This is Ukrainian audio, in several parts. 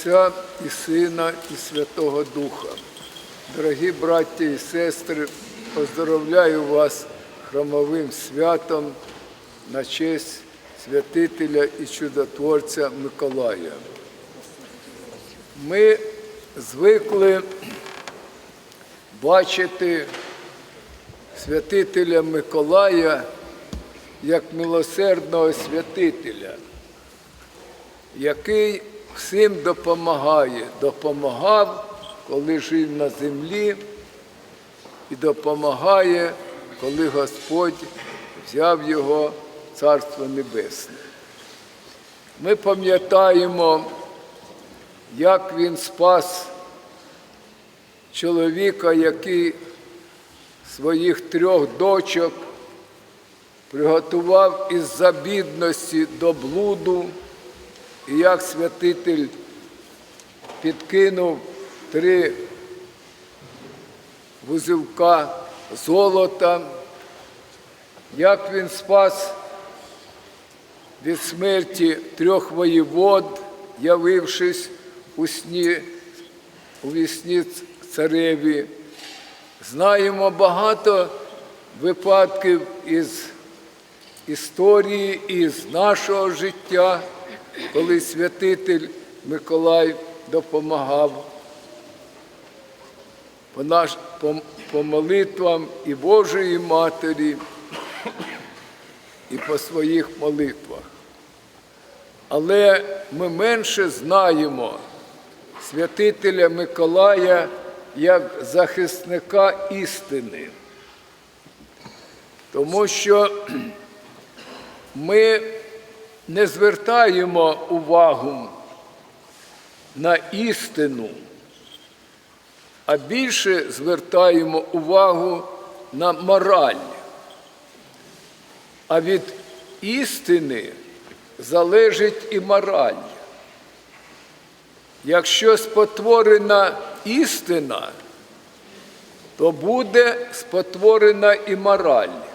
Отця і Сина, і Святого Духа. Дорогі браття і сестри, поздоровляю вас храмовим святом на честь святителя і чудотворця Миколая. Ми звикли бачити святителя Миколая як милосердного святителя, який всім допомагає, допомагав, коли жив на землі, і допомагає, коли Господь взяв його Царство Небесне. Ми пам'ятаємо, як він спас чоловіка, який своїх трьох дочок приготував із-за бідності до блуду, і як святитель підкинув три вузелка золота, як він спас від смерті трьох воєвод, явившись у сні, у вісні цареві. Знаємо багато випадків із історії, із нашого життя, коли святитель Миколай допомагав по, наш, по, по молитвам і Божої Матері, і по своїх молитвах. Але ми менше знаємо святителя Миколая як захисника істини, тому що ми не звертаємо увагу на істину, а більше звертаємо увагу на мораль. А від істини залежить і мораль. Якщо спотворена істина, то буде спотворена і мораль.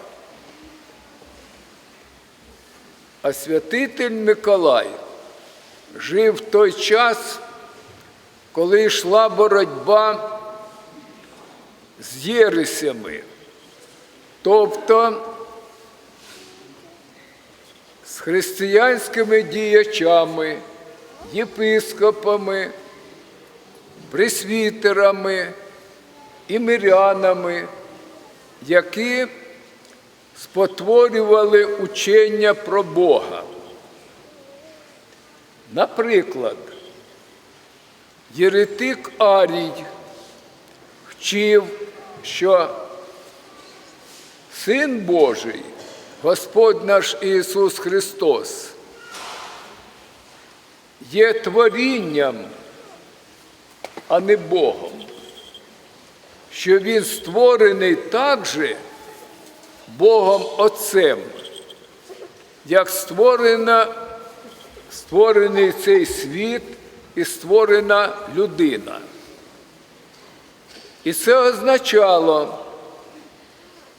А святитель Миколай жив в той час, коли йшла боротьба з єресями, тобто з християнськими діячами, єпископами, пресвітерами і мирянами, які спотворювали учення про Бога. Наприклад, єретик Арій вчив, що Син Божий, Господь наш Ісус Христос, є творінням, а не Богом, що Він створений так же, Богом Отцем, як створена, створений цей світ і створена людина. І це означало,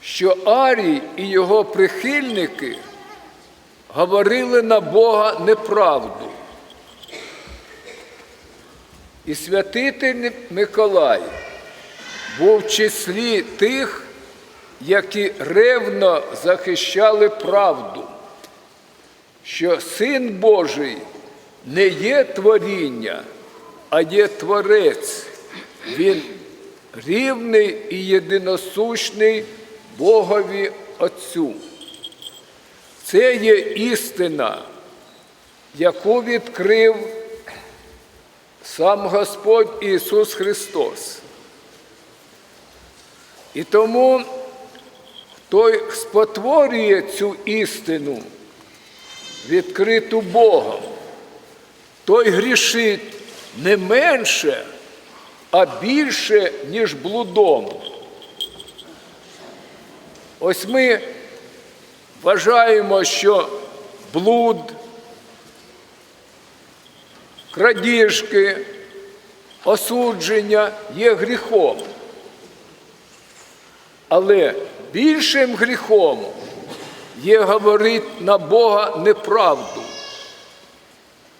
що Арій і його прихильники говорили на Бога неправду. І святитель Миколай був в числі тих, які ревно захищали правду, що Син Божий не є творіння, а є Творець. Він рівний і єдиносущний Богові Отцю. Це є істина, яку відкрив сам Господь Ісус Христос. І тому той спотворює цю істину, відкриту Богом, той грішить не менше, а більше, ніж блудом. Ось ми вважаємо, що блуд, крадіжки, осудження є гріхом. Але більшим гріхом є говорити на Бога неправду.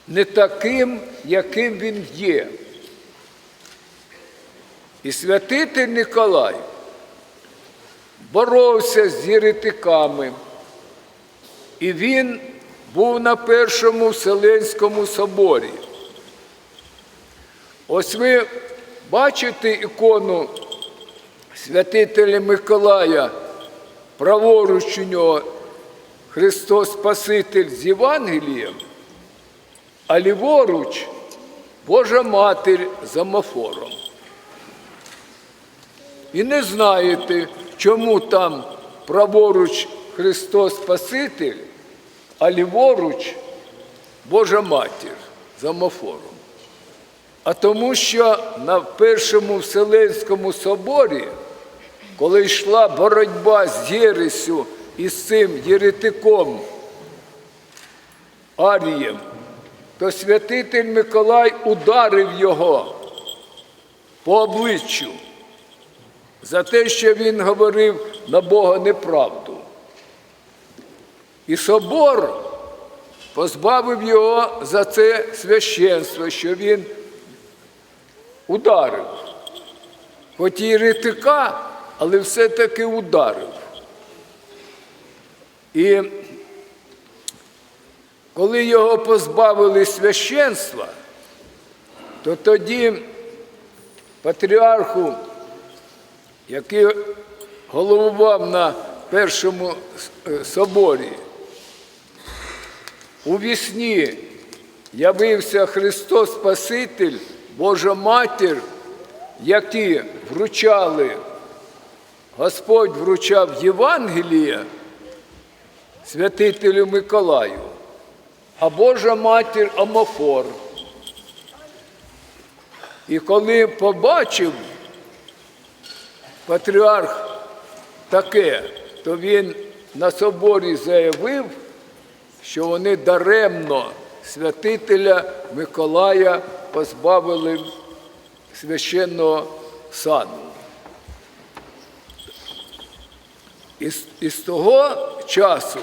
не таким, яким він є. І святитель Николай боровся з єретиками, і він був на Першому Вселенському соборі. Ось ви бачите ікону святителя Миколая, праворуч у нього Христос Спаситель з Євангелієм, а ліворуч Божа Матір з амофором. І не знаєте, чому там праворуч Христос Спаситель, а ліворуч Божа Матір з амофором. А тому, що на Першому Вселенському соборі, коли йшла боротьба з Єресю і з цим єретиком Арієм, то святитель Миколай ударив його по обличчю за те, що він говорив на Бога неправду. І собор позбавив його за це священство, що він ударив. Хоч і єретика, але все-таки ударив. І коли його позбавили священства, то тоді патріарху, який головував на першому е, соборі, у вісні явився Христос Спаситель, Божа Матір, які вручали, Господь вручав Євангеліє святителю Миколаю, а Божа Матір Амофор. І коли побачив патріарх таке, то він на соборі заявив, що вони даремно святителя Миколая позбавили священного сану. І з, того часу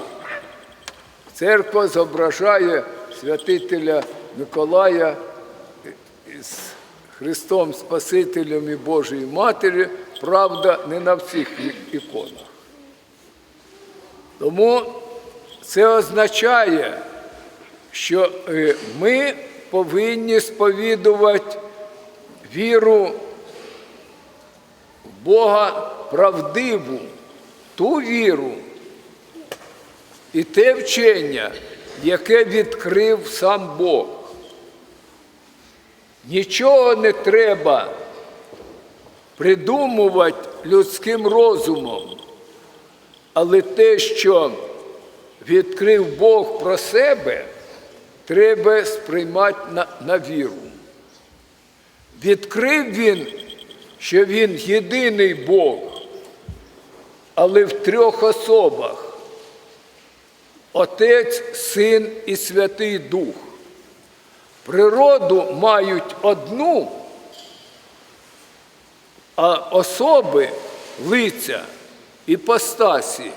церква зображає святителя Миколая з Христом Спасителем і Божою Матір'ю, правда, не на всіх іконах. Тому це означає, що е, ми повинні сповідувати віру в Бога правдиву, ту віру і те вчення, яке відкрив сам Бог. Нічого не треба придумувати людським розумом, але те, що відкрив Бог про себе, треба сприймати на, на віру. Відкрив він, що він єдиний Бог, але в трьох особах Отець, Син і Святий Дух. Природу мають одну, а особи, лиця, іпостасі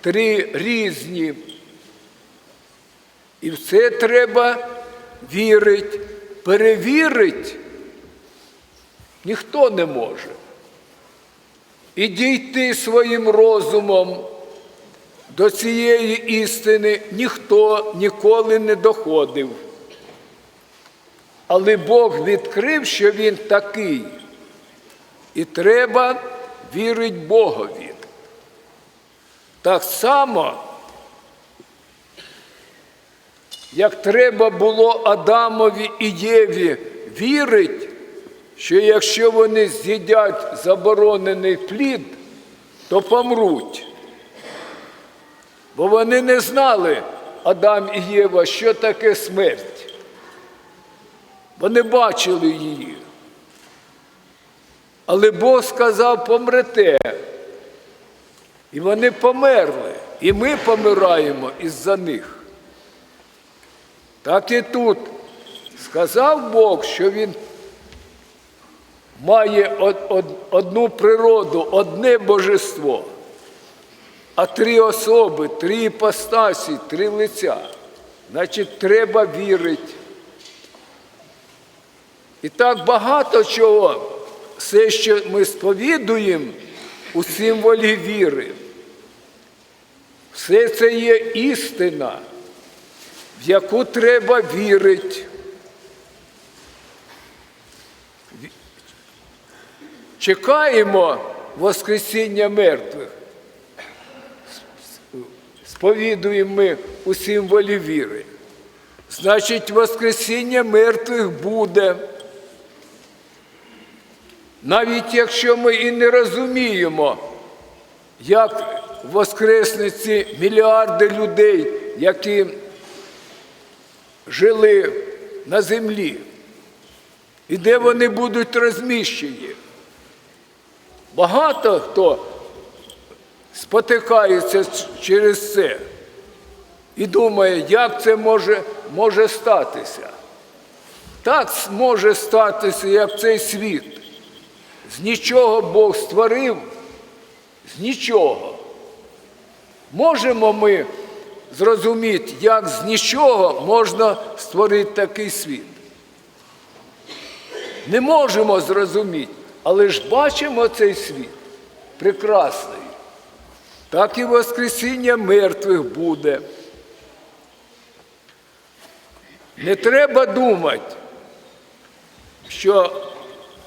три різні. І в це треба вірити, перевірити ніхто не може. І дійти своїм розумом до цієї істини ніхто ніколи не доходив. Але Бог відкрив, що Він такий. І треба вірити Богові. Так само, як треба було Адамові і Єві вірити, що якщо вони з'їдять заборонений плід, то помруть. Бо вони не знали, Адам і Єва, що таке смерть. Вони бачили її. Але Бог сказав, помрете. І вони померли. І ми помираємо із-за них. Так і тут сказав Бог, що Він має од- од- одну природу, одне божество, а три особи, три іпостасі, три лиця. Значить, треба вірити І так багато чого, все, що ми сповідуємо у символі віри, все це є істина, в яку треба вірити. Чекаємо Воскресіння мертвих. Сповідуємо ми у символі віри. Значить, Воскресіння мертвих буде. Навіть якщо ми і не розуміємо, як воскреснуть ці мільярди людей, які жили на землі, і де вони будуть розміщені. Багато хто спотикається через це і думає, як це може, може статися. Так може статися, як цей світ. З нічого Бог створив, з нічого. Можемо ми зрозуміти, як з нічого можна створити такий світ. Не можемо зрозуміти, але ж бачимо цей світ прекрасний. Так і Воскресіння мертвих буде. Не треба думати, що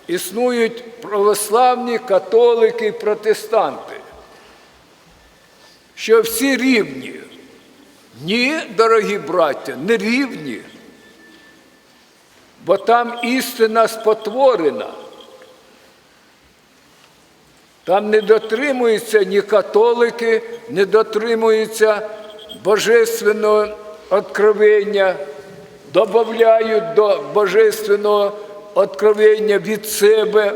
існують православні католики і протестанти, що всі рівні. Ні, дорогі браття, не рівні, бо там істина спотворена. Там не дотримуються ні католики, не дотримуються божественного откровення, додають до божественного откровення від себе,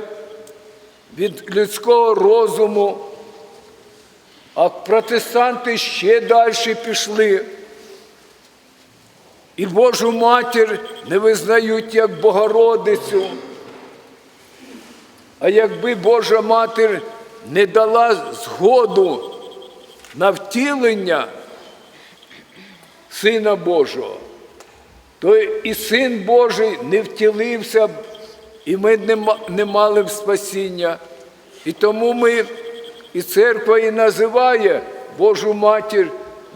від людського розуму. А протестанти ще далі пішли. І Божу матір не визнають як Богородицю. А якби Божа матір не дала згоду на втілення Сина Божого, то і Син Божий не втілився і ми не мали б спасіння. І тому ми, і церква і називає Божу матір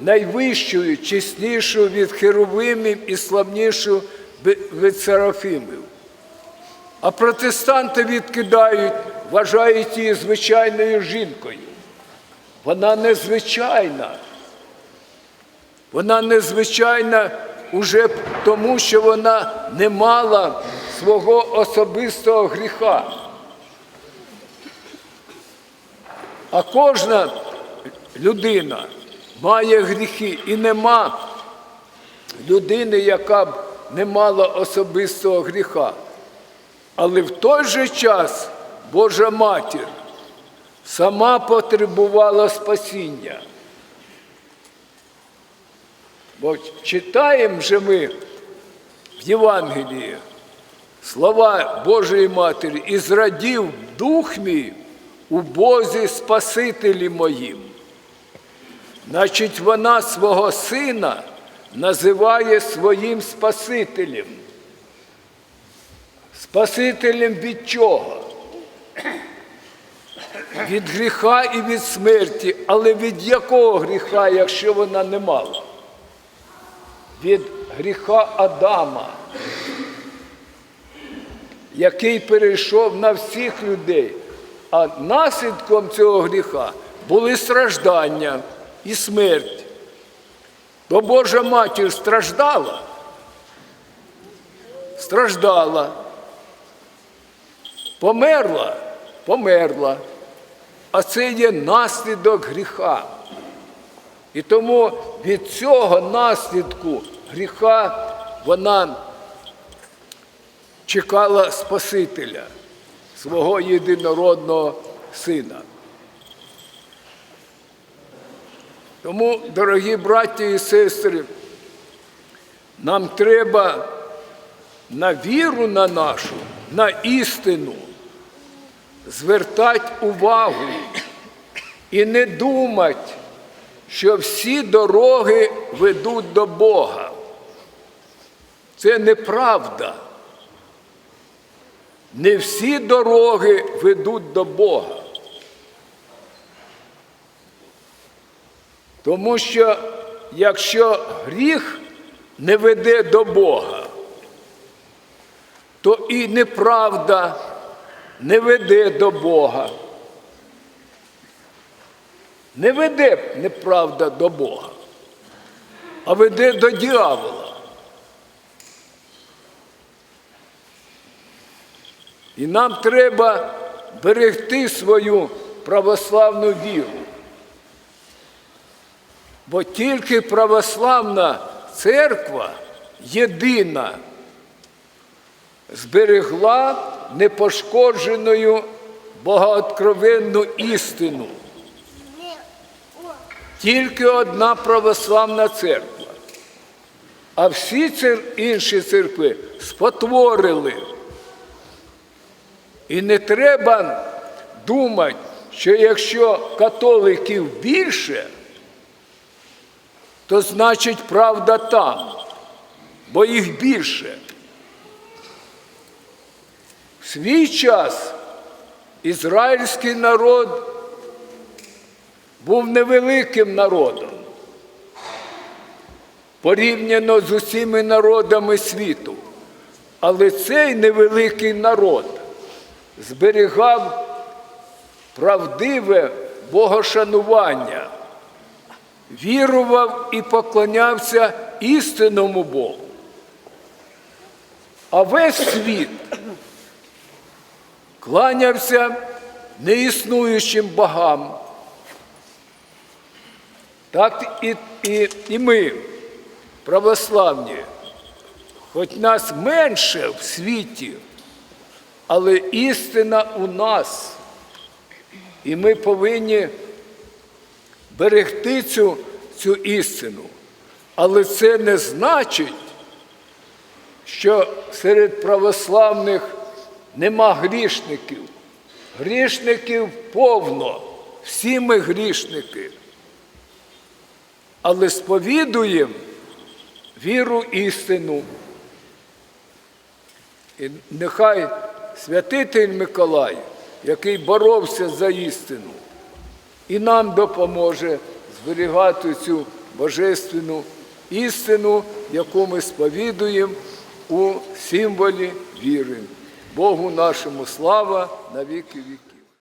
найвищою, чеснішою від херовимів і славнішою від серафимів. А протестанти відкидають, вважають її звичайною жінкою. Вона незвичайна. Вона незвичайна уже тому, що вона не мала свого особистого гріха. А кожна людина має гріхи і нема людини, яка б не мала особистого гріха. Але в той же час Божа матір сама потребувала спасіння. Бо читаємо же ми в Євангелії слова Божої Матері, і зрадів дух мій у Бозі Спасителі моїм. Значить, вона свого сина називає своїм Спасителем. Спасителем від чого? Від гріха і від смерті, але від якого гріха, якщо вона не мала? Від гріха Адама, який перейшов на всіх людей. А наслідком цього гріха були страждання і смерть. Бо Божа матір страждала, страждала, померла, померла. А це є наслідок гріха. І тому від цього наслідку гріха вона чекала Спасителя, свого єдинородного сина. Тому, дорогі браті і сестри, нам треба на віру на нашу, на істину звертати увагу і не думати, що всі дороги ведуть до Бога. Це неправда. не всі дороги ведуть до Бога. Тому що якщо гріх не веде до Бога, то і неправда не веде до Бога. Не веде неправда до Бога, а веде до дьявола. І нам треба берегти свою православну віру. Бо тільки православна церква єдина зберегла непошкодженою богооткровенну істину. Тільки одна православна церква. А всі цер... інші церкви спотворили. І не треба думати, що якщо католиків більше, то значить правда там, бо їх більше. Свій час ізраїльський народ був невеликим народом порівняно з усіма народами світу. Але цей невеликий народ зберігав правдиве богошанування, вірував і поклонявся істинному Богу. А весь світ кланявся неіснуючим богам. Так і, і, і ми, православні, хоч нас менше в світі, але істина у нас. І ми повинні берегти цю, цю істину. Але це не значить, що серед православних нема грішників. Грішників повно, всі ми грішники. Але сповідуємо віру істину. І нехай святитель Миколай, який боровся за істину, і нам допоможе зберігати цю божественну істину, яку ми сповідуємо у символі віри. Богу нашому слава на віки віки.